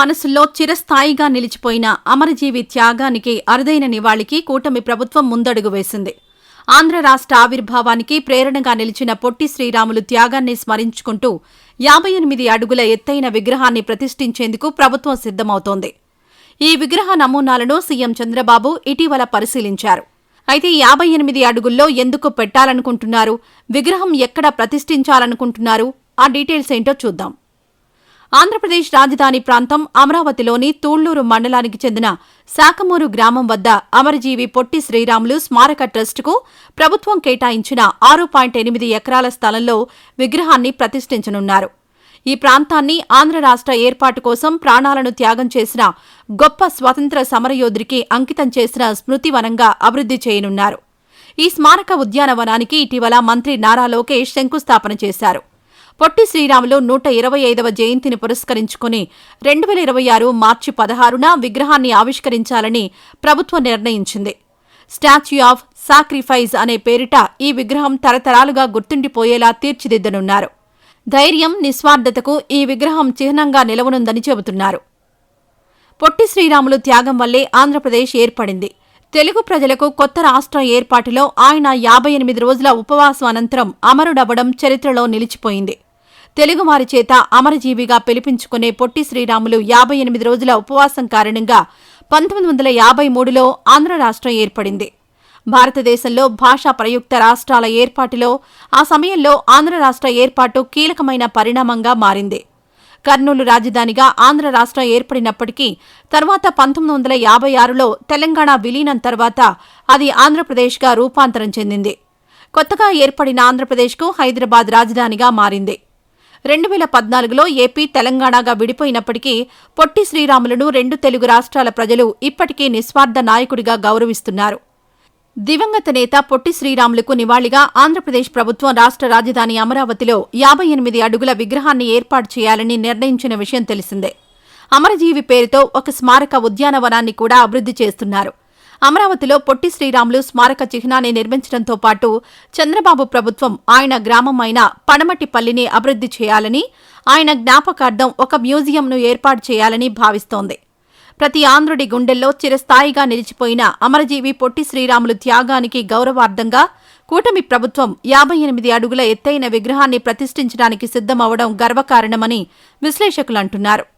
మనసుల్లో చిరస్థాయిగా నిలిచిపోయిన అమరజీవి త్యాగానికి అరుదైన నివాళికి కూటమి ప్రభుత్వం ముందడుగు వేసింది. ఆంధ్ర రాష్ట్ర ఆవిర్భావానికి ప్రేరణగా నిలిచిన పొట్టి శ్రీరాములు త్యాగాన్ని స్మరించుకుంటూ యాభై ఎనిమిది అడుగుల ఎత్తైన విగ్రహాన్ని ప్రతిష్ఠించేందుకు ప్రభుత్వం సిద్ధమవుతోంది. ఈ విగ్రహ నమూనాలను సీఎం చంద్రబాబు ఇటీవల పరిశీలించారు. అయితే యాభై ఎనిమిది అడుగుల్లో ఎందుకు పెట్టాలనుకుంటున్నారు? విగ్రహం ఎక్కడ ప్రతిష్ఠించాలనుకుంటున్నారు? ఆ డీటెయిల్స్ ఏంటో చూద్దాం. ఆంధ్రప్రదేశ్ రాజధాని ప్రాంతం అమరావతిలోని తూళ్ళూరు మండలానికి చెందిన శాకమూరు గ్రామం వద్ద అమరజీవి పొట్టి శ్రీరాములు స్మారక ట్రస్టుకు ప్రభుత్వం కేటాయించిన ఆరు పాయింట్ ఎనిమిది ఎకరాల స్థలంలో విగ్రహాన్ని ప్రతిష్ఠించనున్నారు. ఈ ప్రాంతాన్ని ఆంధ్ర రాష్ట్ర ఏర్పాటు కోసం ప్రాణాలను త్యాగం చేసిన గొప్ప స్వతంత్ర సమరయోధుడికి అంకితం చేసిన స్మృతివనంగా అభివృద్ధి చేయనున్నారు. ఈ స్మారక ఉద్యానవనానికి ఇటీవల మంత్రి నారా లోకేష్ శంకుస్థాపన చేశారు. పొట్టి శ్రీరాములు నూట ఇరవై ఐదవ జయంతిని పురస్కరించుకుని రెండు వేల ఇరవై ఆరు మార్చి పదహారున విగ్రహాన్ని ఆవిష్కరించాలని ప్రభుత్వం నిర్ణయించింది. స్టాచ్యూ ఆఫ్ సాక్రిఫైస్ అనే పేరిట ఈ విగ్రహం తరతరాలుగా గుర్తుండిపోయేలా తీర్చిదిద్దనున్నారు. ధైర్యం నిస్వార్థతకు ఈ విగ్రహం చిహ్నంగా నిలవనుందని చెబుతున్నారు. పొట్టి శ్రీరాములు త్యాగం వల్లే ఆంధ్రప్రదేశ్ ఏర్పడింది. తెలుగు ప్రజలకు కొత్త రాష్ట్రం ఏర్పాటులో ఆయన యాభై ఎనిమిది రోజుల ఉపవాసం అనంతరం అమరుడవ్వడం చరిత్రలో నిలిచిపోయింది. తెలుగువారి చేత అమరజీవిగా పిలిపించుకునే పొట్టి శ్రీరాములు యాభై ఎనిమిది రోజుల ఉపవాసం కారణంగా పంతొమ్మిది వందల యాభై మూడులో ఆంధ్ర రాష్ట్రం ఏర్పడింది. భారతదేశంలో భాషా ప్రయుక్త రాష్ట్రాల ఏర్పాటులో ఆ సమయంలో ఆంధ్ర రాష్ట్ర ఏర్పాటు కీలకమైన పరిణామంగా మారింది. కర్నూలు రాజధానిగా ఆంధ్ర రాష్ట్రం ఏర్పడినప్పటికీ తర్వాత పంతొమ్మిది వందల యాభై ఆరులో తెలంగాణ విలీనం తర్వాత అది ఆంధ్రప్రదేశ్గా రూపాంతరం చెందింది. కొత్తగా ఏర్పడిన ఆంధ్రప్రదేశ్కు హైదరాబాద్ రాజధానిగా మారింది. రెండు వేల పద్నాలుగులో ఏపీ తెలంగాణగా విడిపోయినప్పటికీ పొట్టి శ్రీరాములను రెండు తెలుగు రాష్ట్రాల ప్రజలు ఇప్పటికీ నిస్వార్థ నాయకుడిగా గౌరవిస్తున్నారు. దివంగత నేత పొట్టి శ్రీరాములకు నివాళిగా ఆంధ్రప్రదేశ్ ప్రభుత్వం రాష్ట్ర రాజధాని అమరావతిలో యాభై ఎనిమిది అడుగుల విగ్రహాన్ని ఏర్పాటు చేయాలని నిర్ణయించిన విషయం తెలిసిందే. అమరజీవి పేరుతో ఒక స్మారక ఉద్యానవనాన్ని కూడా అభివృద్ధి చేస్తున్నారు. అమరావతిలో పొట్టి శ్రీరాములు స్మారక చిహ్నాన్ని నిర్మించడంతో పాటు చంద్రబాబు ప్రభుత్వం ఆయన గ్రామం అయిన పడమటిపల్లిని అభివృద్ధి చేయాలని ఆయన జ్ఞాపకార్థం ఒక మ్యూజియంను ఏర్పాటు చేయాలని భావిస్తోంది. ప్రతి ఆంధ్రుడి గుండెల్లో చిరస్థాయిగా నిలిచిపోయిన అమరజీవి పొట్టి శ్రీరాములు త్యాగానికి గౌరవార్థంగా కూటమి ప్రభుత్వం యాభై ఎనిమిది అడుగుల ఎత్తైన విగ్రహాన్ని ప్రతిష్ఠించడానికి సిద్దమవడం గర్వకారణమని విశ్లేషకులంటున్నారు